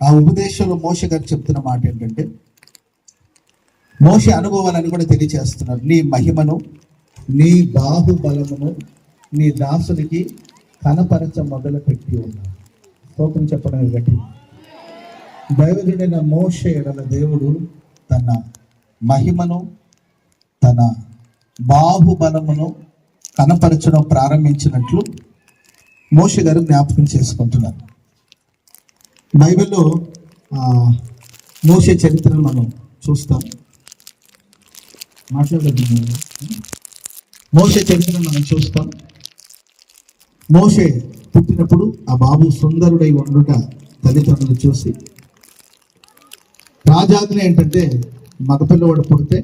ఆ ఉపదేశంలో మోష గారు చెప్తున్న మాట ఏంటంటే మోష అనుభవాలని కూడా తెలియచేస్తున్నారు నీ మహిమను నీ బాహుబలమును నీ దాసునికి కనపరచ మొదలు పెట్టి ఉన్నారు స్తోత్రం చెప్పడం గట్టి. దైవజుడైన మోష ఎడల దేవుడు తన మహిమను తన బాహుబలమును కనపరచడం ప్రారంభించినట్లు మోష గారు జ్ఞాపకం చేసుకుంటున్నారు. బైబిల్లో ఆ, మోషే చరిత్రను మనం చూస్తాం. మాట్లాడదు. మోసే చరిత్రను మనం చూస్తాం. మోసే పుట్టినప్పుడు ఆ బాబు సుందరుడై ఉండుట తల్లిదండ్రులు చూసి రాజాజ్ఞ ఏంటంటే మగపిల్లవాడు పుడితే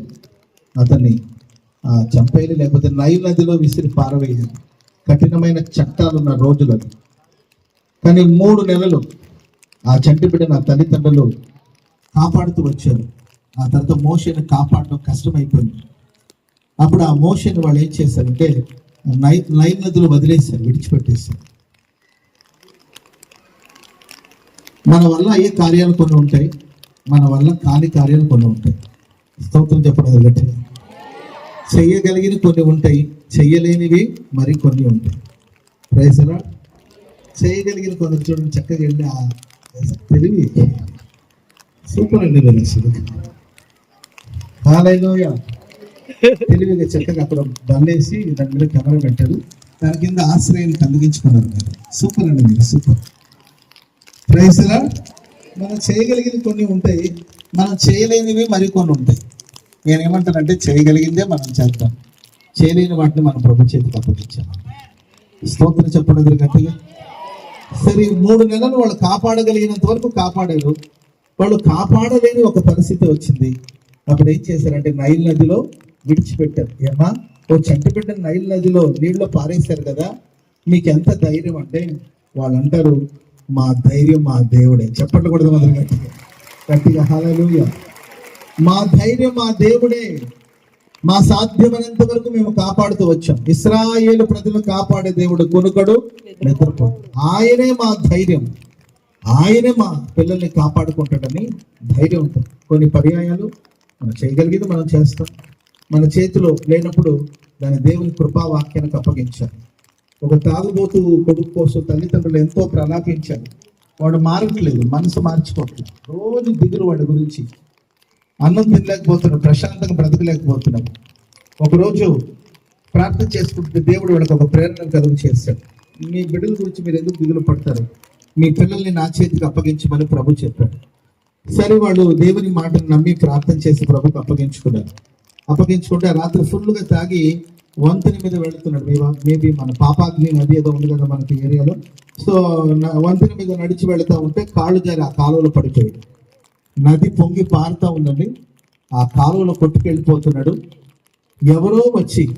అతన్ని చంపేయాలి లేకపోతే నైల్ నదిలో విసిరి పారవేయాలి. కఠినమైన చట్టాలు ఉన్న రోజులు కానీ మూడు నెలలు ఆ చంటి బిడ్డ నా తల్లిదండ్రులు కాపాడుతూ వచ్చారు. ఆ తర్వాత మోషన్ కాపాడడం కష్టమైపోయింది. అప్పుడు ఆ మోషన్ వాళ్ళు ఏం చేశారంటే నై నైన్ నదులు వదిలేశారు విడిచిపెట్టేశారు. మన వల్ల అయ్యే కార్యాలు కొన్ని ఉంటాయి మన వల్ల కాని కార్యాలు కొన్ని ఉంటాయి. స్తోత్రం చెప్పడం గట్టిగా. చెయ్యగలిగిన కొన్ని ఉంటాయి చెయ్యలేనివి మరి కొన్ని ఉంటాయి రైసరా చేయగలిగిన కొన్ని చూడండి చక్కగా వెళ్ళి ఆ తెలివి సూపర్ అండి మీరు అసలు. తెలివిగా చక్కగా అక్కడ దండేసి దాని మీద కెమెరా పెట్టారు. దాని కింద ఆశ్రయాన్ని కలిగించుకున్నారు మీరు. సూపర్ అండి మీరు సూపర్. ప్రైజ్లా మనం చేయగలిగిన కొన్ని ఉంటాయి. మనం చేయలేనివి మరి కొన్ని ఉంటాయి. నేను ఏమంటానంటే చేయగలిగిందే మనం చేద్దాం. చేయలేని వాటిని మనం ప్రభు చేతికి అప్పగించాం స్తోత్రం చెప్పడం గట్టిగా. సరే మూడు నెలలు వాళ్ళు కాపాడగలిగినంత వరకు కాపాడారు. వాళ్ళు కాపాడలేని ఒక పరిస్థితి వచ్చింది. అప్పుడు ఏం చేశారంటే నైల్ నదిలో విడిచిపెట్టారు. ఏమా ఓ చంటి బిడ్డ నైల్ నదిలో నీళ్ళలో పారేశారు కదా మీకు ఎంత ధైర్యం అంటే వాళ్ళు అంటారు మా ధైర్యం మా దేవుడే. చెప్పండి కూడా మొదలు గట్టిగా. గట్టిగా హల్లెలూయా. మా ధైర్యం మా దేవుడే. మా సాధ్యమైనంత వరకు మేము కాపాడుతూ వచ్చాం. ఇస్రాయేలు ప్రజలు కాపాడే దేవుడు కొనుకడు నిద్రపోడు. ఆయనే మా ధైర్యం. ఆయనే మా పిల్లల్ని కాపాడుకుంటాడని ధైర్యం ఉంటుంది. కొన్ని పర్యాయాలు మనం చేయగలిగేది మనం చేస్తాం. మన చేతిలో లేనప్పుడు దాని దేవుని కృపావాక్యానికి అప్పగించాలి. ఒక తాగుబోతు కొడుకు కోసం తల్లిదండ్రులు ఎంతో ప్రలాపించారు వాడు మారట్లేదు మనసు మార్చుకోవట్లేదు. రోజు దిగులు వాడి గురించి అన్నం తినలేకపోతున్నాడు ప్రశాంతంగా బ్రతకలేకపోతున్నాం. ఒకరోజు ప్రార్థన చేసుకుంటే దేవుడు వాళ్ళకి ఒక ప్రేరణ కలుగు చేస్తాడు. మీ బిడ్డల గురించి మీరు ఎందుకు దిగులు పడతారు? మీ పిల్లల్ని నా చేతికి అప్పగించమని ప్రభు చెప్పాడు. సరే వాళ్ళు దేవుని మాటను నమ్మి ప్రార్థన చేసి ప్రభుకి అప్పగించుకున్నారు. అప్పగించుకుంటే రాత్రి ఫుల్గా తాగి వంతెన మీద వెళుతున్నాడు. మేబీ మన పాపాగ్ని నది ఏదో ఉంది కదా మనకి ఏరియాలో. సో వంతెన మీద నడిచి వెళుతూ ఉంటే కాళ్ళు జారి ఆ కాలువలో పడిపోయాడు. నది పొంగి పారుతా ఉందండి ఆ కాలువలో కొట్టుకెళ్ళిపోతున్నాడు. ఎవరో వచ్చి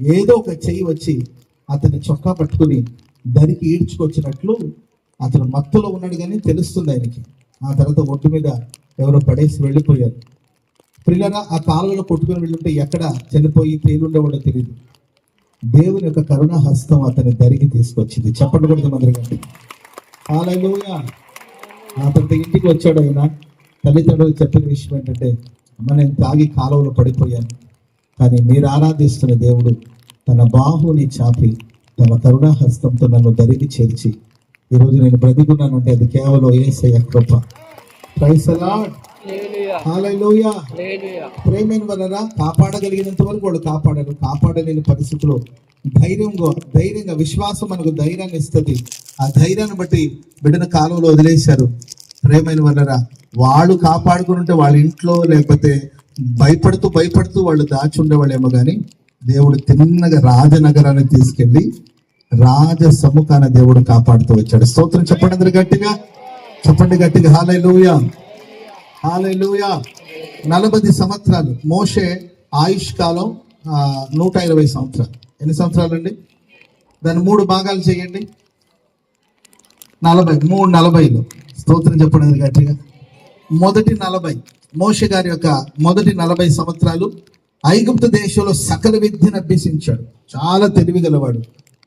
ఏదో ఒక చెయ్యి వచ్చి అతని చొక్కా పట్టుకుని దరికి ఈడ్చుకొచ్చినట్లు అతను మత్తులో ఉన్నాడు కానీ తెలుస్తుంది ఆయనకి. ఆ తర్వాత ఒట్టు మీద ఎవరో పడేసి వెళ్ళిపోయారు. పిల్లరా ఆ కాలువలో కొట్టుకుని వెళ్ళుంటే ఎక్కడ చనిపోయి తేలుండేవాడో తెలియదు దేవుని యొక్క కరుణ హస్తం అతని దరికి తీసుకొచ్చింది. చెప్పండి కూడా మందరి హాలూయా ఇంటికి వచ్చాడు ఆయన. తల్లిదండ్రులు చెప్పిన విషయం ఏంటంటే అమ్మ నేను తాగి కాలువలో పడిపోయాను. కానీ మీరు ఆరాధిస్తున్న దేవుడు తన బాహుని చాపి తన కరుణా హస్తంతో నన్ను దరికి చేర్చి. ఈరోజు నేను బ్రతికున్నానంటే అది కేవలం ఏసయ్య కృప. ప్రేమైన వలన కాపాడగలిగినంత వరకు వాళ్ళు కాపాడారు. కాపాడలేని పరిస్థితిలో ధైర్యంగా ధైర్యంగా విశ్వాసం మనకు ధైర్యాన్ని ఇస్తుంది. ఆ ధైర్యాన్ని బట్టి బిడ్డను కాలువలో వదిలేశారు. ప్రేమైన వలన వాళ్ళు కాపాడుకుని ఉంటే వాళ్ళ ఇంట్లో లేకపోతే భయపడుతూ భయపడుతూ వాళ్ళు దాచి ఉండేవాళ్ళేమో కానీ దేవుడు తిన్నగా రాజనగరాన్ని తీసుకెళ్ళి రాజ సముఖాన దేవుడు కాపాడుతూ వచ్చాడు. స్తోత్రం చెప్పండి అందరు గట్టిగా. చెప్పండి గట్టిగా. హాలూయా లూయ నలభై సంవత్సరాలు. మోషే ఆయుష్ కాలం నూట ఇరవై సంవత్సరాలు. ఎన్ని సంవత్సరాలు అండి దాన్ని మూడు భాగాలు చేయండి. నలభై మూడు నలభైలు. స్తోత్రం చెప్పడానికి గట్టిగా. మొదటి నలభై మోష గారి యొక్క మొదటి నలభై సంవత్సరాలు ఐగుప్తు దేశంలో సకల విద్యను అభ్యసించాడు. చాలా తెలివి గలవాడు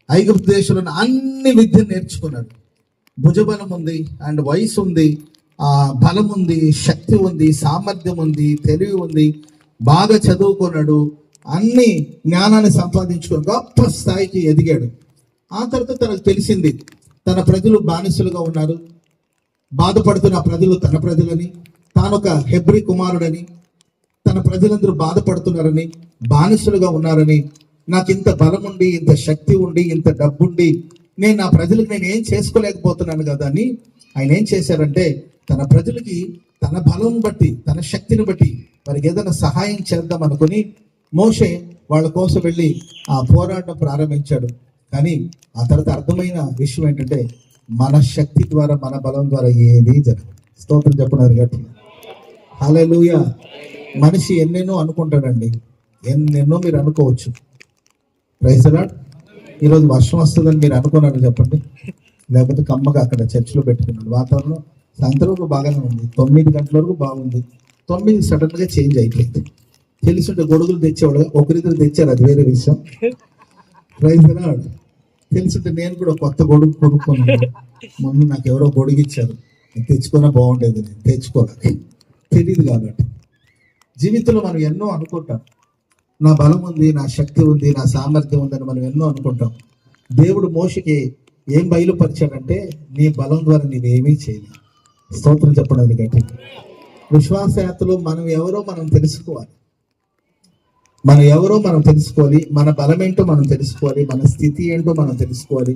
ఐగుప్తు దేశంలో అన్ని విద్యను నేర్చుకున్నాడు. భుజబలం ఉంది అండ్ వయసు ఉంది ఆ బలం ఉంది శక్తి ఉంది సామర్థ్యం ఉంది తెలివి ఉంది బాగా చదువుకున్నాడు అన్ని జ్ఞానాన్ని సంపాదించుకొని గొప్ప స్థాయికి ఎదిగాడు. ఆ తర్వాత తనకు తెలిసింది తన ప్రజలు బానిసలుగా ఉన్నారు. బాధపడుతున్న ప్రజలు తన ప్రజలని తానొక హెబ్రి కుమారుడని తన ప్రజలందరూ బాధపడుతున్నారని బానిసలుగా ఉన్నారని నాకు ఇంత బలం ఉండి ఇంత శక్తి ఉండి ఇంత డబ్బుండి నేను నా ప్రజలకు నేను ఏం చేసుకోలేకపోతున్నాను కదా అని ఆయన ఏం చేశారంటే తన ప్రజలకి తన బలం బట్టి తన శక్తిని బట్టి వారికి ఏదైనా సహాయం చేద్దాం అనుకుని మోషే వాళ్ళ కోసం వెళ్ళి ఆ పోరాటం ప్రారంభించాడు. కానీ ఆ తర్వాత అర్థమైన విషయం ఏంటంటే మన శక్తి ద్వారా మన బలం ద్వారా ఏదీ జరగదు. స్తోత్రం చెప్పినారు గట్టి హల్లెలూయ. మనిషి ఎన్నెన్నో అనుకుంటాడండి. ఎన్నెన్నో మీరు అనుకోవచ్చు. ప్రైజలాడ్ ఈరోజు వర్షం వస్తుందని మీరు అనుకున్నారు చెప్పండి. లేకపోతే కమ్మగా అక్కడ చర్చిలో పెట్టుకున్నాడు. వాతావరణం సాయంత్రం వరకు బాగానే ఉంది. తొమ్మిది గంటల వరకు బాగుంది. తొమ్మిది సడన్గా చేంజ్ అయిపోయింది. తెలుసుంటే గొడుగులు తెచ్చేవాడు ఒకరిద్దరు తెచ్చారు. అది వేరే విషయం. ప్రైజ్ తెలుసుంటే నేను కూడా కొత్త గొడుగు కొనుక్కున్నాను మొన్న నాకు ఎవరో గొడుగు ఇచ్చారు తెచ్చుకున్నా బాగుండేది. నేను తెచ్చుకోవాలి. తెలియదు కాబట్టి. జీవితంలో మనం ఎన్నో అనుకుంటాం. నా బలం ఉంది నా శక్తి ఉంది నా సామర్థ్యం ఉందని మనం ఎన్నో అనుకుంటాం. దేవుడు మోషకి ఏం బయలుపరిచాడంటే నీ బలం ద్వారా నేనేమీ చేయలేదు. స్తోత్రం చెప్పడం గట్టి విశ్వాసయాత్రలో మనం ఎవరో మనం తెలుసుకోవాలి. మనం ఎవరో మనం తెలుసుకోవాలి మన బలం ఏంటో మనం తెలుసుకోవాలి మన స్థితి ఏంటో మనం తెలుసుకోవాలి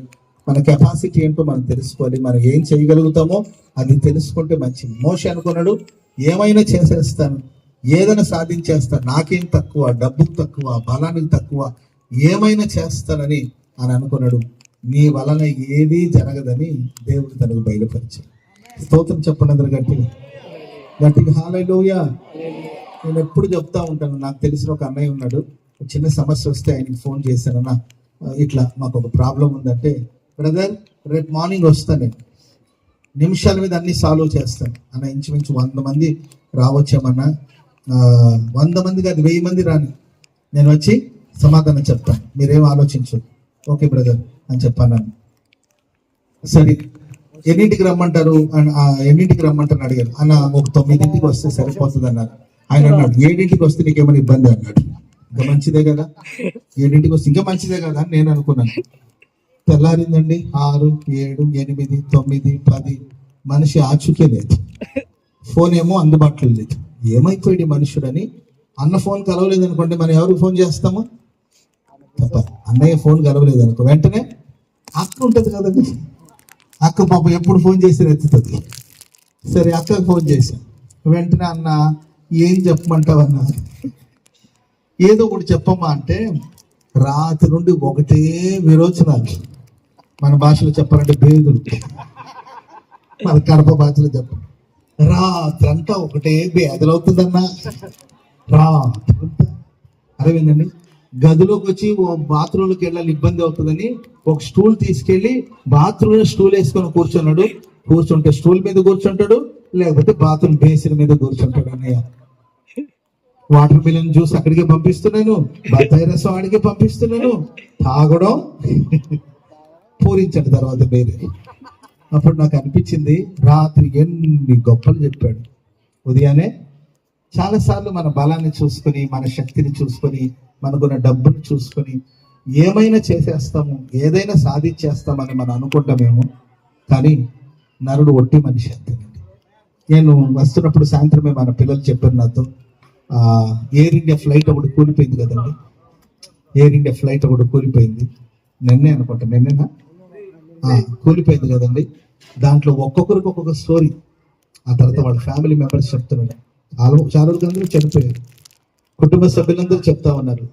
మన కెపాసిటీ ఏంటో మనం తెలుసుకోవాలి. మనం ఏం చేయగలుగుతామో అది తెలుసుకుంటే మంచిది. మోష అనుకున్నాడు ఏమైనా చేసేస్తాను ఏదైనా సాధించేస్తాను నాకేం తక్కువ డబ్బుకు తక్కువ బలానికి తక్కువ ఏమైనా చేస్తానని అని అనుకున్నాడు. నీ వలన ఏదీ జరగదని దేవుడు తనకు బయలుపరిచాడు. స్తోత్రం చెప్పండి గట్టిగా. గట్టిగా హాలలోయ నేను ఎప్పుడు చెప్తా ఉంటాను. నాకు తెలిసిన ఒక అన్నయ్య ఉన్నాడు. చిన్న సమస్య వస్తే ఆయనకి ఫోన్ చేశానన్నా ఇట్లా మాకు ఒక ప్రాబ్లం ఉందంటే బ్రదర్ రేపు మార్నింగ్ వస్తాను నేను. నిమిషాల మీద అన్ని సాల్వ్ చేస్తాను అన్న ఇంచుమించు వంద మంది రావచ్చామన్నా వంద మంది కాదు వెయ్యి మంది రాని. నేను వచ్చి సమాధానం చెప్తాను మీరేం ఆలోచించు. ఓకే బ్రదర్ అని చెప్పాను సరే ఎన్నింటికి రమ్మంటారు? ఆ, ఎన్నింటికి రమ్మంటారు అడిగారు. అన్న ఒక తొమ్మిదింటికి వస్తే సరిపోతుంది అన్నారు ఆయన అన్నాడు ఏడింటికి వస్తే నీకేమైనా ఇబ్బంది? అన్నాడు. ఇంకా మంచిదే కదా. ఏడింటికి వస్తే ఇంకా మంచిదే కదా అని నేను అనుకున్నాను. తెల్లారిందండి ఆరు ఏడు ఎనిమిది తొమ్మిది పది. మనిషి ఆచూకే లేదు. ఫోన్ ఏమో అందుబాటులో లేదు. ఏమైపోయాడు మనుషుడని? అన్న ఫోన్ కలవలేదు అనుకోండి మనం ఎవరికి ఫోన్ చేస్తాము? తప్ప అన్నయ్య ఫోన్ కలవలేదు అనుకో వెంటనే అక్క ఉంటుంది కదండి. అక్క పాప ఎప్పుడు ఫోన్ చేసి ఎత్తుతుంది. సరే అక్కకు ఫోన్ చేశాను. వెంటనే అన్న ఏం చెప్పమంటావు అన్నారు ఏదో ఒకటి చెప్పమ్మా అంటే రాత్రి నుండి ఒకటే విరోచనాలు. మన భాషలో చెప్పాలంటే బేదులు మన కడప భాషలో చెప్పండి రాత్రంతా ఒకటే బేదలవుతుందన్నా రాత్రంతా. అరవిందండి గదిలోకి వచ్చి ఓ బాత్రూంలోకి వెళ్ళాలి ఇబ్బంది అవుతుందని ఒక స్టూల్ తీసుకెళ్ళి బాత్రూంలో స్టూల్ వేసుకొని కూర్చున్నాడు. కూర్చుంటే స్టూల్ మీద కూర్చుంటాడు లేకపోతే బాత్రూమ్ బేసిన్ మీద కూర్చుంటాడు అన్నయ్య. వాటర్ మిలన్ జ్యూస్ అక్కడికే పంపిస్తున్నాను బత్తాయి రసం పంపిస్తున్నాను. తాగడం. పూరించాడు తర్వాత మీరే అప్పుడు నాకు అనిపించింది రాత్రి ఎన్ని గొప్పలు చెప్పాడు. ఉదయాన్నే చాలాసార్లు మన బలాన్ని చూసుకొని మన శక్తిని చూసుకొని మనకున్న డబ్బును చూసుకొని ఏమైనా చేసేస్తాము ఏదైనా సాధించేస్తామని మనం అనుకుంటామేమో కానీ నరుడు ఒట్టి మనిషి అంతేనండి. నేను వస్తున్నప్పుడు సాయంత్రమే మన పిల్లలు చెప్పారు నాతో ఎయిర్ ఇండియా ఫ్లైట్ ఒకటి కూలిపోయింది కదండి. ఎయిర్ ఇండియా ఫ్లైట్ ఒకటి కూలిపోయింది. నిన్నే అనుకుంటా నిన్నేనా? కూలిపోయింది కదండి. దాంట్లో ఒక్కొక్కరికి ఒక్కొక్క స్టోరీ ఆ తర్వాత వాళ్ళ ఫ్యామిలీ మెంబర్స్ చెప్తున్నారు. చాలా చాలా వరకు అందరూ చనిపోయారు. కుటుంబ సభ్యులందరూ చెప్తా ఉన్నారు.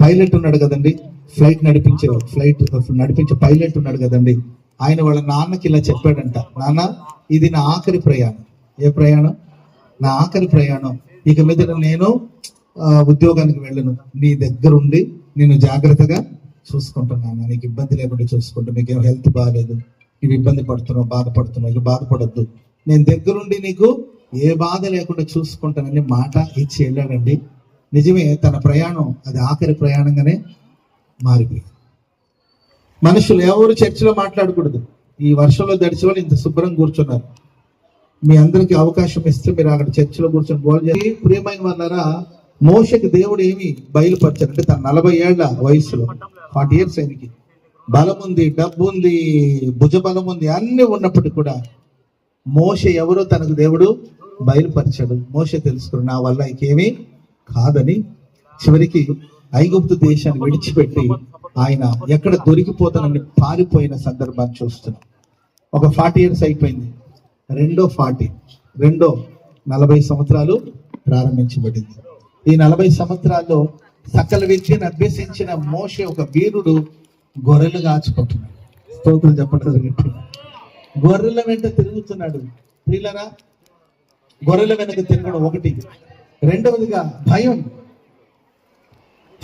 పైలట్ ఉన్నాడు కదండి. ఫ్లైట్ నడిపించే ఫ్లైట్ నడిపించే పైలట్ ఉన్నాడు కదండి. ఆయన వాళ్ళ నాన్నకి ఇలా చెప్పాడంట. నాన్న ఇది నా ఆఖరి ప్రయాణం. ఏ ప్రయాణం? నా ఆఖరి ప్రయాణం. ఇక మీద నేను ఆ, ఉద్యోగానికి వెళ్ళను. నీ దగ్గర ఉండి నేను జాగ్రత్తగా చూసుకుంటున్నాను. నీకు ఇబ్బంది లేకుండా చూసుకుంటా. నీకేం హెల్త్ బాగాలేదు నువ్వు ఇబ్బంది పడుతున్నావు బాధపడుతున్నావు. ఇక బాధపడద్దు. నేను దగ్గరుండి నీకు ఏ బాధ లేకుండా చూసుకుంటానని మాట ఇచ్చి వెళ్ళాడండి నిజమే తన ప్రయాణం అది ఆఖరి ప్రయాణంగానే మారిపోయింది. మనుషులు ఎవరు చర్చిలో మాట్లాడకూడదు. ఈ వర్షంలో దడిచి వాళ్ళు ఇంత శుభ్రం కూర్చున్నారు. మీ అందరికి అవకాశం ఇస్తే మీరు అక్కడ చర్చిలో కూర్చొని గోల్ చేసి ప్రియమైన వాళ్ళరా మోషకి దేవుడు ఏమి బయలుపరచారు అంటే తన నలభై ఏళ్ళ వయసులో ఫార్టీ ఇయర్స్ ఆయనకి. బలం ఉంది డబ్బు ఉంది భుజ బలం ఉంది అన్ని ఉన్నప్పటికీ కూడా మోష ఎవరో తనకు దేవుడు బయలుపరిచాడు. మోష తెలుసుకుని నా వల్ల ఇంకేమీ కాదని చివరికి ఐగుప్తు దేశాన్ని విడిచిపెట్టి ఆయన ఎక్కడ దొరికిపోతానని పారిపోయిన సందర్భాన్ని చూస్తున్నాం. ఒక ఫార్టీ ఇయర్స్ అయిపోయింది. రెండో ఫార్టీ రెండో నలభై సంవత్సరాలు ప్రారంభించబడింది. ఈ నలభై సంవత్సరాల్లో సకల విద్యను అభ్యసించిన మోషే ఒక వీరుడు గొర్రెలు కాచుకుంటున్నాడు. స్తోత్రం చెప్పండి జరిగింది. గొర్రెల వెంట తిరుగుతున్నాడు. ప్రియులరా గొర్రెల వెనక తిరగడం ఒకటి. రెండవదిగా భయం.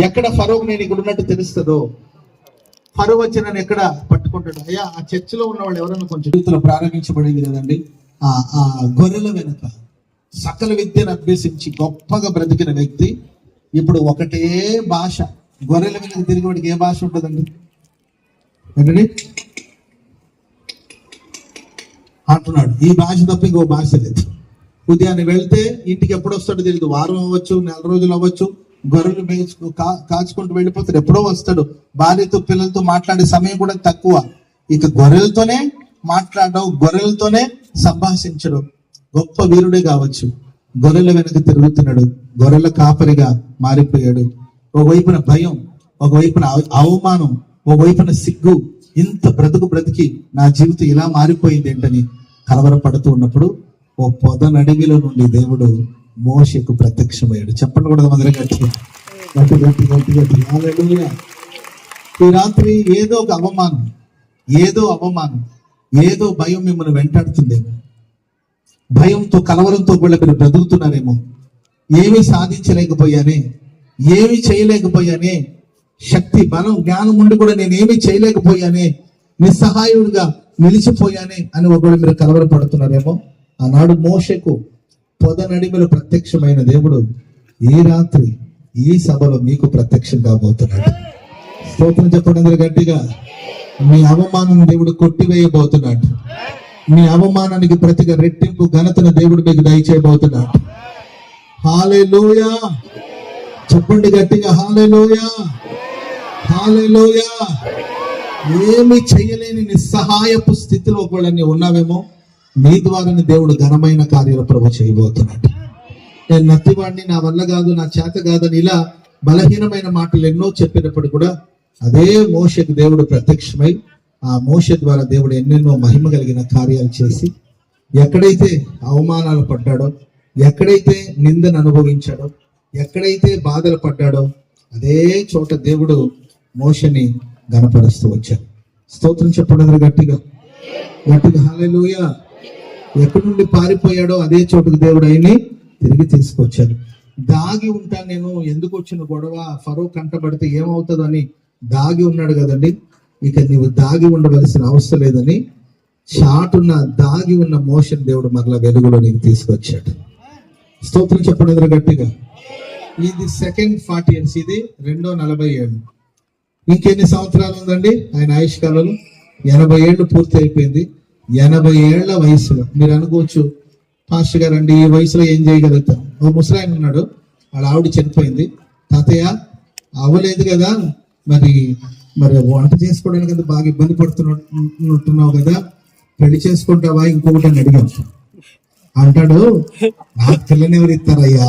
ఎక్కడ ఫరోకు నేను ఇక్కడ ఉన్నట్టు తెలుస్తుందో పరువచ్చి నన్ను ఎక్కడ పట్టుకుంటాడు? అయ్యా ఆ చర్చిలో ఉన్న వాళ్ళు ఎవరైనా కొంచెం జీవితంలో ప్రారంభించబడింది కదండి. ఆ ఆ గొర్రెల వెనుక సకల విద్యను అభ్యసించి గొప్పగా బ్రతికిన వ్యక్తి ఇప్పుడు ఒకటే భాష. గొర్రెల వెనుక తిరిగి వాడికి ఏ భాష ఉంటుందండి? ఏంటండి? అంటున్నాడు. ఈ భాష తప్ప ఇంకో భాష లేదు. ఉదయాన్నే వెళ్తే ఇంటికి ఎప్పుడు వస్తాడో తెలియదు వారం అవ్వచ్చు నెల రోజులు అవ్వచ్చు. గొర్రెలు మేయించుకు కా- కాచుకుంటూ వెళ్ళిపోతాడు ఎప్పుడో వస్తాడు. భార్యతో పిల్లలతో మాట్లాడే సమయం కూడా తక్కువ. ఇక గొర్రెలతోనే మాట్లాడడం గొర్రెలతోనే సంభాషించడం. గొప్ప వీరుడే కావచ్చు. గొర్రెల వెనక తిరుగుతున్నాడు. గొర్రెల కాపరిగా మారిపోయాడు. ఒకవైపున భయం ఒకవైపున అవమానం ఒకవైపున సిగ్గు. ఇంత బ్రతుకు బ్రతికి నా జీవితం ఇలా మారిపోయింది ఏంటని కలవరపడుతూ ఉన్నప్పుడు ఓ పొద నడిమిలో నుండి దేవుడు మోషకు ప్రత్యక్షమయ్యాడు. చెప్పండి కూడా మొదలు గట్టి గట్టి గట్టి గట్టి. గట్టి ఈ రాత్రి ఏదో ఒక అవమానం ఏదో అవమానం ఏదో భయం మిమ్మల్ని వెంటాడుతుందేమో. భయంతో కలవరంతో కూడా మీరు బ్రతుకుతున్నారేమో. ఏమీ సాధించలేకపోయానే ఏమీ చేయలేకపోయానే శక్తి బలం జ్ఞానం ఉండి కూడా నేను చేయలేకపోయానే నిస్సహాయుడిగా నిలిచిపోయానే అని ఒకవేళ మీరు కలవరపడుతున్నారేమో. ఆనాడు మోషకు పొదనడిమలు ప్రత్యక్షమైన దేవుడు ఈ రాత్రి ఈ సభలో మీకు ప్రత్యక్షం కాబోతున్నాడు. స్తోత్రం చెప్పడం గట్టిగా. మీ అవమానం దేవుడు కొట్టివేయబోతున్నాడు. మీ అవమానానికి ప్రతిగా రెట్టింపు ఘనతను దేవుడు మీకు దయచేయబోతున్నాడు. హాలెలూయా. చెప్పండి గట్టిగా హాలెలూయా. హాలెలూయా. ఏమి చేయలేని నిస్సహాయపు స్థితిలో కూడా ఉన్నావేమో? నీ ద్వారానే దేవుడు ఘనమైన కార్యాలు ప్రభు చేయబోతున్నాడు. నేను నత్తివాడిని నా వల్ల కాదు నా చేత కాదని ఇలా బలహీనమైన మాటలు ఎన్నో చెప్పినప్పుడు కూడా అదే మోషకు దేవుడు ప్రత్యక్షమై ఆ మోష ద్వారా దేవుడు ఎన్నెన్నో మహిమ కలిగిన కార్యాలు చేసి ఎక్కడైతే అవమానాలు పడ్డాడో ఎక్కడైతే నిందను అనుభవించాడో ఎక్కడైతే బాధలు పడ్డాడో అదే చోట దేవుడు మోషని గనపరుస్తూ వచ్చాడు. స్తోత్రం చెప్పండి గట్టిగా. గట్టిగా. హాలేలుయా ఎక్కడి నుండి పారిపోయాడో అదే చోటుకు దేవుడు ఆయన్ని తిరిగి తీసుకొచ్చాడు. దాగి ఉంటాను నేను ఎందుకు వచ్చిన గొడవ? ఫరో కంటపడితే ఏమవుతుందో అని దాగి ఉన్నాడు కదండి. ఇక నీవు దాగి ఉండవలసిన అవసరం లేదని చాటున్న దాగి ఉన్న మోషన్ దేవుడు మరలా వెలుగులో నీకు తీసుకొచ్చాడు. స్తోత్రం చెప్పడం గట్టిగా. ఇది సెకండ్ ఫార్టీ ఇయర్స్ ఇది రెండో నలభై ఏళ్ళు ఇంకెన్ని సంవత్సరాలు ఉందండి? ఆయన ఆయుష్కాలంలో ఎనభై ఏళ్ళు పూర్తి అయిపోయింది ఎనభై ఏళ్ళ వయసులో మీరు అనుకోవచ్చు పాస్టర్ గారు అండి ఈ వయసులో ఏం చేయగలుగుతాం? ఓ ముసలాయన ఉన్నాడు వాళ్ళ ఆవిడ చనిపోయింది. తాతయ్య అవ్వలేదు కదా మరి మరి వంట చేసుకోవడానికి అంత బాగా ఇబ్బంది పడుతున్నట్టున్నావు కదా పెళ్ళి చేసుకుంటావా? ఇంకొకటి అని అడిగాం. అంటాడు నాకు పిల్లని ఎవరు ఇస్తారయ్యా?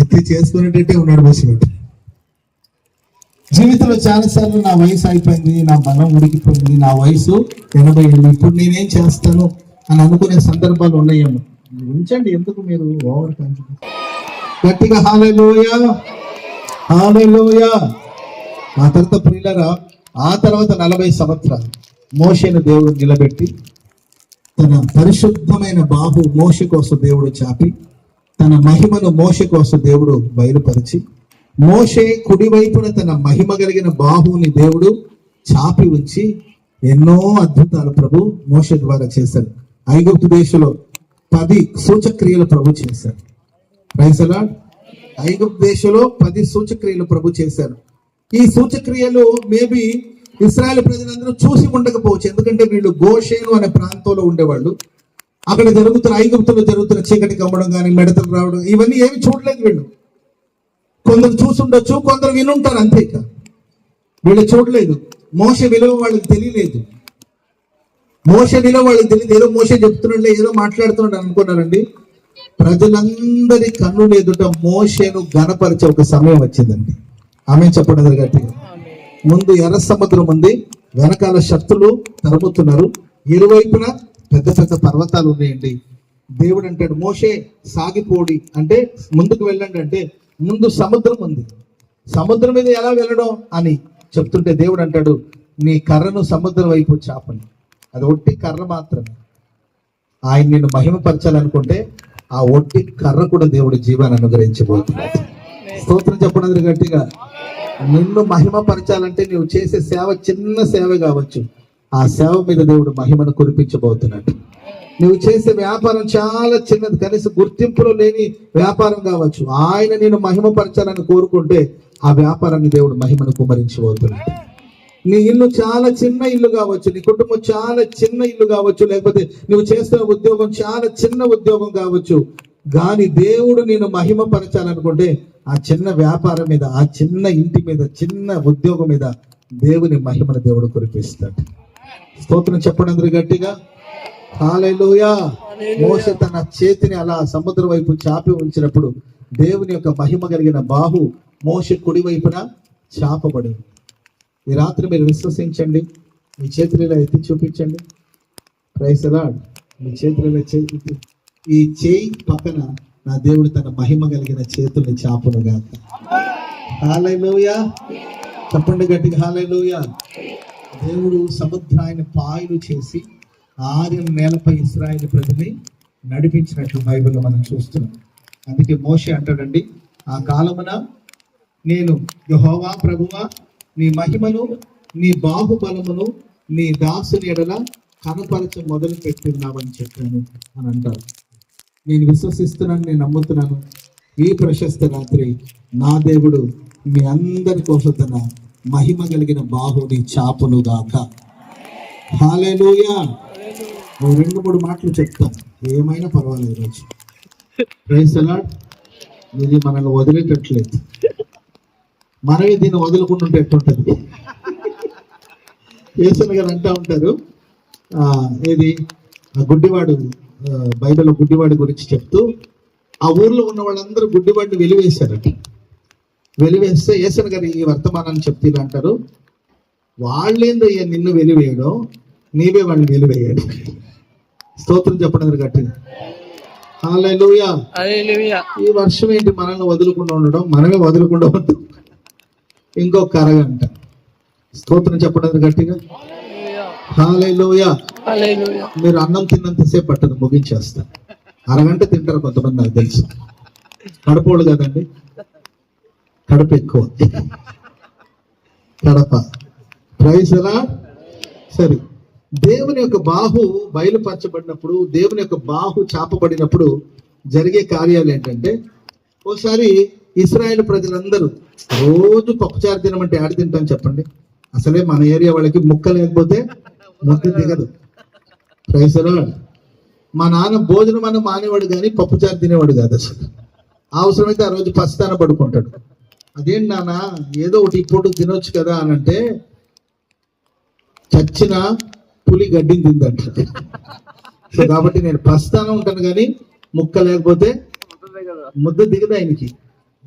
ఎత్తి చేసుకునేటట్టే ఉన్నాడు బస్సులో జీవితంలో చాలా సార్లు నా వయసు అయిపోయింది నా బలం ఉడికిపోయింది నా వయసు ఎనభై ఏళ్ళు ఇప్పుడు నేనేం చేస్తాను అని అనుకునే సందర్భాలు ఉన్నాయేమో. ఉంచండి ఎందుకు మీరు ఓవర్ గట్టిగా హాలలోయ హాలలోయ. ఆ తర్వాత ప్రియులరా ఆ తర్వాత నలభై సంవత్సరాలు మోషేను దేవుడు నిలబెట్టి తన పరిశుద్ధమైన బాహు మోష కోసం దేవుడు చాపి తన మహిమను మోష కోసం దేవుడు బయలుపరిచి మోషే కుడివైపున తన మహిమ కలిగిన బాహువుని దేవుడు చాపి ఉంచి ఎన్నో అద్భుతాలు ప్రభు మోష ద్వారా చేశాడు. ఐగుప్తు దేశంలో పది సూచక్రియలు ప్రభు చేశాడు. రైసలా ఐగుప్తు దేశంలో పది సూచక్రియలు ప్రభు చేశారు ఈ సూచక్రియలు మేబీ ఇస్రాయల్ ప్రజలందరూ చూసి ఉండకపోవచ్చు. ఎందుకంటే వీళ్ళు గోషేను అనే ప్రాంతంలో ఉండేవాళ్ళు. అక్కడ జరుగుతున్న ఐగుప్తులో జరుగుతున్న చీకటి కమ్మడం కానీ మెడతలు రావడం ఇవన్నీ ఏమి చూడలేదు వీళ్ళు. కొందరు చూసుండొచ్చు కొందరు వినుంటారు అంతే వీళ్ళు చూడలేదు. మోస విలువ వాళ్ళకి తెలియలేదు. మోస విలువ వాళ్ళకి తెలియదు. ఏదో మోస చెప్తున్నాడు ఏదో మాట్లాడుతున్నాడు అనుకున్నారండి. ప్రజలందరి కన్నులు ఎదుట మోషేను గణపరిచే ఒక సమయం వచ్చిందండి. ఆమె చెప్పడం గట్టిగా. ముందు ఎర్ర సముద్రం ఉంది. వెనకాల శక్తులు తరుముతున్నారు. ఇరువైపున పెద్ద పెద్ద పర్వతాలు ఉన్నాయండి. దేవుడు అంటాడు మోషే సాగిపోడి. అంటే ముందుకు వెళ్ళండి అంటే ముందు సముద్రం ఉంది. సముద్రం మీద ఎలా వెళ్ళడం అని చెప్తుంటే దేవుడు అంటాడు నీ కర్రను సముద్రం వైపు చాపని. అది ఒట్టి కర్ర మాత్రమే. ఆయన నిన్ను మహిమపరచాలనుకుంటే ఆ ఒట్టి కర్ర కూడా దేవుడి జీవాన్ని అనుగ్రహించబోతున్నాడు. స్తోత్రం చెప్పడం గట్టిగా. నిన్ను మహిమపరచాలంటే నువ్వు చేసే సేవ చిన్న సేవ కావచ్చు. ఆ సేవ మీద దేవుడు మహిమను కురిపించబోతున్నాడు. నువ్వు చేసే వ్యాపారం చాలా చిన్నది కనీసం గుర్తింపులో లేని వ్యాపారం కావచ్చు. ఆయన నేను మహిమపరచాలని కోరుకుంటే ఆ వ్యాపారాన్ని దేవుడు మహిమను కుమరించబోతున్నాడు. నీ ఇల్లు చాలా చిన్న ఇల్లు కావచ్చు నీ కుటుంబం చాలా చిన్న ఇల్లు కావచ్చు లేకపోతే నువ్వు చేస్తున్న ఉద్యోగం చాలా చిన్న ఉద్యోగం కావచ్చు. గాని దేవుడు నేను మహిమ పరచాలనుకుంటే ఆ చిన్న వ్యాపారం మీద ఆ చిన్న ఇంటి మీద చిన్న ఉద్యోగం మీద దేవుని మహిమను దేవుడు కురిపిస్తాడు. స్తోత్రం చెప్పడం గట్టిగా. హాలెలూయా. మోస తన చేతిని అలా సముద్రం వైపు చాపి ఉంచినప్పుడు దేవుని యొక్క మహిమ కలిగిన బాహు మోస కుడి వైపున చాపబడింది ఈ రాత్రి మీరు విశ్వసించండి. మీ చేతులు ఇలా ఎత్తి చూపించండి. ప్రైస్ అలాడ్ మీ చేతులు ఇలా చేతి ఈ చేయి పక్కన నా దేవుడు తన మహిమ కలిగిన చేతుల్ని చాపును గాక. హాలూయా చెప్పండి గట్టిగా హాలూయా దేవుడు సముద్రాన్ని పాయలు చేసి ఆర్యం నేలపై ఇస్రాయల్ ప్రజని నడిపించినట్లు బైబిల్లో మనం చూస్తున్నాం. అందుకే మోషే అంటాడండి ఆ కాలమున నేను యహోవా ప్రభువా నీ మహిమను నీ బాహుబలమును నీ దాసుని ఎడల కనపరచ మొదలు పెట్టున్నామని చెప్పాను అని అంటారు. నేను విశ్వసిస్తున్నాను నేను నమ్ముతున్నాను. ఈ ప్రశస్త రాత్రి నా దేవుడు మీ అందరి కోసం తన మహిమ కలిగిన బాహుని చాపును గాక. హాలేలుయా ఓ రెండు మూడు మాటలు చెప్తాం ఏమైనా పర్వాలేదు రోజు ప్రైస్ అలాడ్ ఇది మనల్ని వదిలేటట్లేదు. మనమే దీన్ని వదులుకుంటుంటే ఎట్టుంటది? యేసన్ గారు అంటా ఉంటారు. ఆ, ఏది? ఆ గుడ్డివాడు ఆ, బైబిల్లో గుడ్డివాడి గురించి చెప్తూ ఆ ఊర్లో ఉన్న వాళ్ళందరూ గుడ్డివాడిని వెలివేశారట. వెలివేస్తే యేసన్ గారు ఈ వర్తమానాన్ని చెప్తీరు అంటారు. వాళ్ళేందయ్యా నిన్ను వెలివేయడం? నీవే వాళ్ళని వెలివేయాడు స్తోత్రం చెప్పడం హల్లెలూయా. ఈ వర్షం ఏంటి? మనల్ని వదులుకుండా ఉండడం మనమే వదులుకుండా ఉంటాం ఇంకొక అరగంట. స్తోత్రం చెప్పడం గట్టిగా. మీరు అన్నం తిన్నంతసేపు పట్టదు ముగించేస్తా. అరగంట తింటారు కొంతమంది నాకు తెలుసు. కడపోడు కదండి. కడప ఎక్కువ. కడప. ప్రైస్ ఎలా? సరే. దేవుని యొక్క బాహు బయలుపరచబడినప్పుడు దేవుని యొక్క బాహు చాపబడినప్పుడు జరిగే కార్యాలు ఏంటంటే ఓసారి ఇస్రాయేల్ ప్రజలందరూ రోజు పప్పుచారు తినమంటే ఆడి తింటాం చెప్పండి? అసలే మన ఏరియా వాళ్ళకి ముక్క లేకపోతే ముక్క దిగదు. ప్రైసరా మా నాన్న భోజనం అన్న మానేవాడు కానీ పప్పుచారు తినేవాడు కాదు అసలు. అవసరమైతే ఆ రోజు పస్తాన పడుకుంటాడు. అదేంటి నాన్న ఏదో ఒకటి ఇప్పుడు తినొచ్చు కదా అని అంటే చచ్చిన పులి గడ్డిని తిందంట. సో కాబట్టి నేను ప్రస్థానం ఉంటాను కానీ ముక్క లేకపోతే ముద్ద దిగదు. ఆయనకి.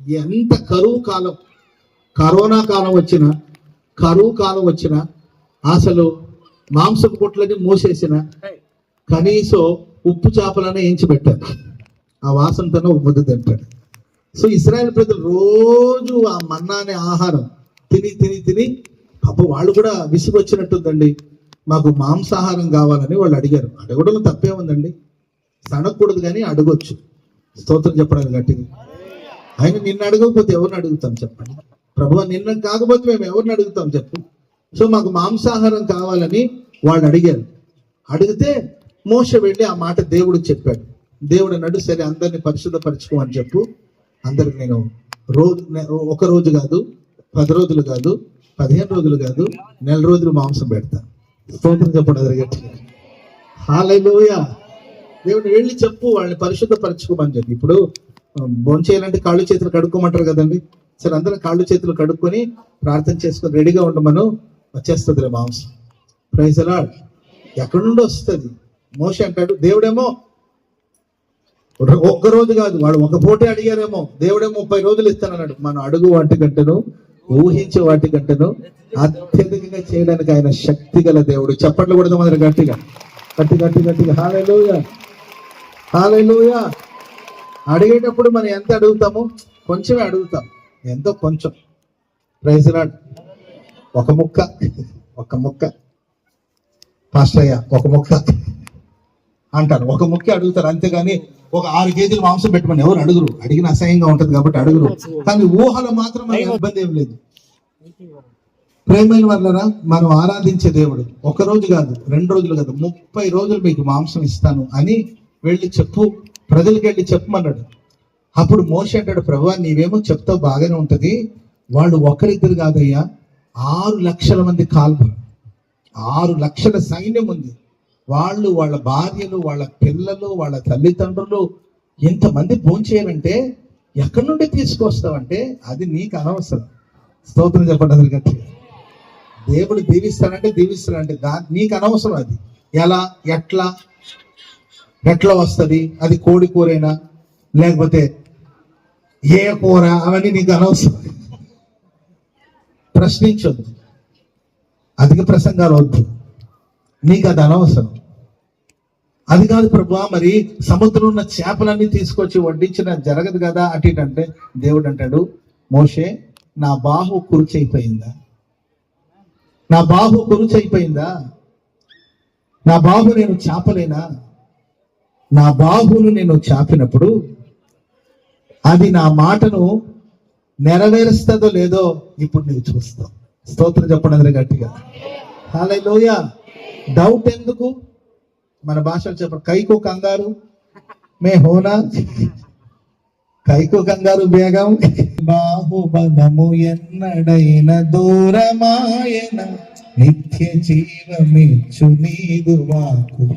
ఎంత కరువు కాలం కరోనా కాలం వచ్చినా కరువు కాలం వచ్చినా అసలు మాంసపు కొట్లని మూసేసిన కనీసం ఉప్పు చేపలనే ఎంచి పెట్టారు. ఆ వాసనతోనే ఒక ముద్ద తింటాడు. సో ఇస్రాయల్ ప్రజలు రోజు ఆ మన్నా అనే ఆహారం. తిని తిని తిని పాప వాళ్ళు కూడా విసుగు వచ్చినట్టుందండి మాకు మాంసాహారం కావాలని వాళ్ళు అడిగారు. అడగడంలో తప్పే ఉందండి. సడకూడదు కానీ అడగొచ్చు. స్తోత్రం చెప్పడానికి గట్టిగా. ఆయన నిన్ను అడగకపోతే ఎవరిని అడుగుతాం చెప్పండి? ప్రభు నిన్న కాకపోతే మేము ఎవరిని అడుగుతాం చెప్పు? సో మాకు మాంసాహారం కావాలని వాళ్ళు అడిగారు. అడిగితే మోస వెళ్ళి ఆ మాట దేవుడు చెప్పాడు. దేవుడు అన్నాడు సరే అందరిని పరిశుద్ధపరచుకో అని చెప్పు. అందరికి నేను రోజు ఒక రోజు కాదు పది రోజులు కాదు పదిహేను రోజులు కాదు నెల రోజులు మాంసం పెడతాను స్తోత్రం చెప్పండి అది హాలయ్య దేవుడు వెళ్ళి చెప్పు వాళ్ళని పరిశుద్ధపరచుకోమని చెప్పి. ఇప్పుడు భోంచేయాలంటే కాళ్ళు చేతులు కడుక్కోమంటారు కదండి. సరే అందరం కాళ్ళు చేతులు కడుక్కొని ప్రార్థన చేసుకొని రెడీగా ఉండమను. వచ్చేస్తుంది మాంసం. ప్రైజ్ అలా ఎక్కడి నుండి వస్తుంది. మోస అంటాడు దేవుడేమో ఒక్క రోజు కాదు వాడు ఒక పూటే అడిగారేమో. దేవుడేమో ముప్పై రోజులు ఇస్తానన్నాడు. మనం అడుగు వాటి గంటను ఊహించే వాటి కంటను అత్యధికంగా చేయడానికి ఆయన శక్తి గల దేవుడు. చప్పట్లు కూడా మన గట్టిగా. గట్టి గట్టి గట్టిగా. హాలూయ హాలూయ అడిగేటప్పుడు మనం ఎంత అడుగుతాము కొంచెమే అడుగుతాం. ఎంతో కొంచెం. ప్రైజ్ రాడ్ ఒక ముక్క. ఒక ముక్క. పాస్టర్ అయ్యా ఒక ముక్క. అంటారు. ఒక ముక్కి అడుగుతారు. అంతేగాని ఒక ఆరు కేజీలు మాంసం పెట్టమని ఎవరు అడుగురు? అడిగిన అసహ్యంగా ఉంటది కాబట్టి అడుగురు. కానీ ఊహలు మాత్రం మనకి ఇబ్బంది ఏం లేదు. ప్రేమైన వల్లరా మనం ఆరాధించే దేవుడు. ఒక రోజు కాదు రెండు రోజులు కాదు ముప్పై రోజులు మీకు మాంసం ఇస్తాను అని వెళ్ళి చెప్పు. ప్రజలకి వెళ్ళి చెప్పమన్నాడు. అప్పుడు మోష అంటాడు ప్రభు నీవేమో చెప్తావు బాగానే ఉంటది. వాళ్ళు ఒకరిద్దరు కాదయ్యా ఆరు లక్షల మంది కాల్పు ఆరు లక్షల సైన్యం ఉంది. వాళ్ళు వాళ్ళ భార్యలు వాళ్ళ పిల్లలు వాళ్ళ తల్లిదండ్రులు ఎంతమంది భోంచేయాలంటే ఎక్కడి నుండి తీసుకొస్తావంటే అది నీకు అనవసరం. స్తోత్రం చెప్పండి అసలు దేవుడు దీవిస్తానంటే దీవిస్తానంటే దా నీకు అనవసరం అది. ఎలా? ఎట్లా? ఎట్లా వస్తుంది? అది కోడి కూరైనా లేకపోతే ఏ కూర అవన్నీ నీకు అనవసరం. ప్రశ్నించొద్దు. అధిక ప్రసంగాలు వద్దు. నీకు అది అనవసరం. అది కాదు ప్రభు మరి సముద్రం ఉన్న చేపలన్నీ తీసుకొచ్చి వడ్డించిన జరగదు కదా అటు ఇటు అంటే దేవుడు అంటాడు మోషే నా బాహు కురుచైపోయిందా? నా బాహు కురుచైపోయిందా? నా బాహు నేను చాపలేనా? నా బాహును నేను చాపినప్పుడు అది నా మాటను నెరవేరుస్తుందో లేదో ఇప్పుడు నువ్వు చూస్తావు. స్తోత్రం చెప్పడం గట్టిగా. హాలయ్య లోయ డౌట్ ఎందుకు? మన భాషలో చెప్ప కైకో కంగారు మే హోనా? కైకో కంగారు బేగం. బాహుబలము ఎన్నడైన దూరమాయన నిత్య జీవమిచ్చు నీదు వాకు.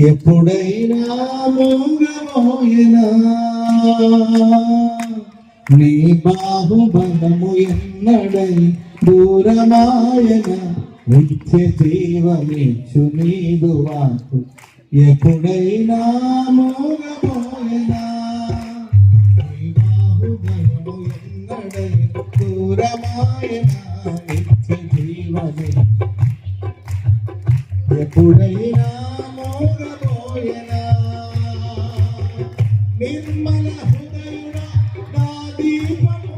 ఎప్పుడైనా నీ బాహుబలము ఎన్నడై దూరమాయన నిత్య జీవమిచ్చు నీదు వాకు ఎప్పుడైనా మోగమోయనా నీ నిత్య జీవమే. ఎప్పుడైనా నిర్మల హృదయుడా నా దీపము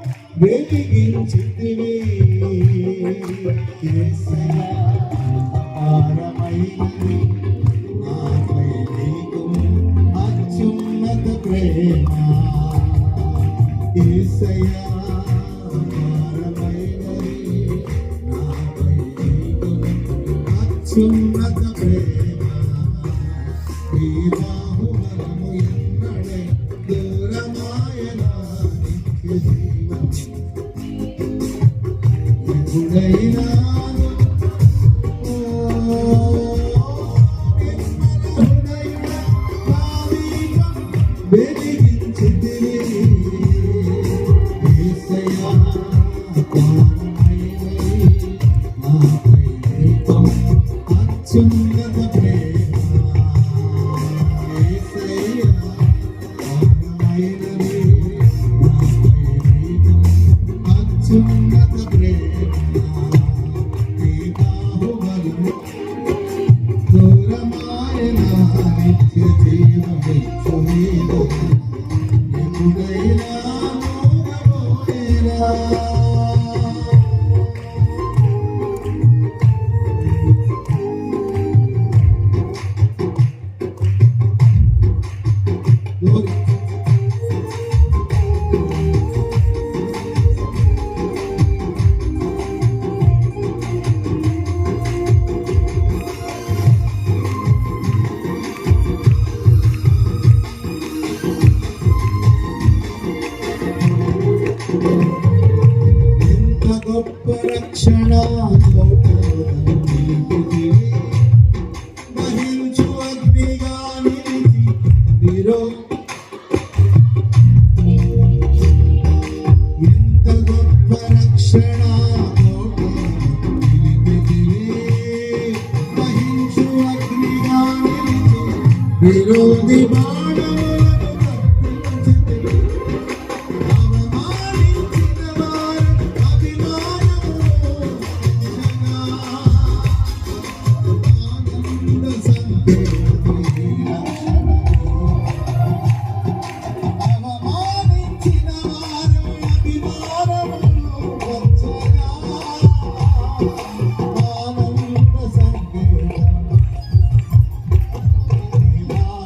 గొప్ప రక్షణ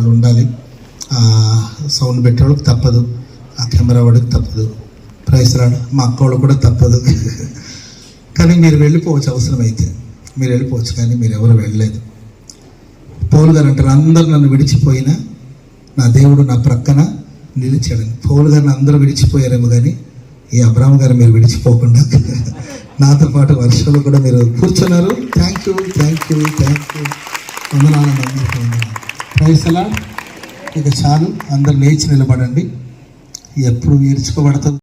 వాళ్ళు ఉండాలి సౌండ్ పెట్టేవాళ్ళకి తప్పదు. ఆ కెమెరా వాడికి తప్పదు. ప్రైస్ రాడు మా అక్క వాళ్ళు కూడా తప్పదు. కానీ మీరు వెళ్ళిపోవచ్చు అవసరమైతే. మీరు వెళ్ళిపోవచ్చు కానీ మీరు ఎవరు వెళ్ళలేదు. పౌలు గారు అంటారు అందరు నన్ను విడిచిపోయినా నా దేవుడు నా ప్రక్కన నిలిచాడని పౌలు గారిని అందరూ విడిచిపోయారేమో కానీ ఈ అబ్రామ్ గారు మీరు విడిచిపోకుండా నాతో పాటు వర్షంలో కూడా మీరు కూర్చున్నారు. Thank you thank you thank you వందనాలండి అందరికీ వందనాలు ఇక చాలు అందరు లేచి నిలబడండి. ఎప్పుడు ఈడ్చుకోబడుతుంది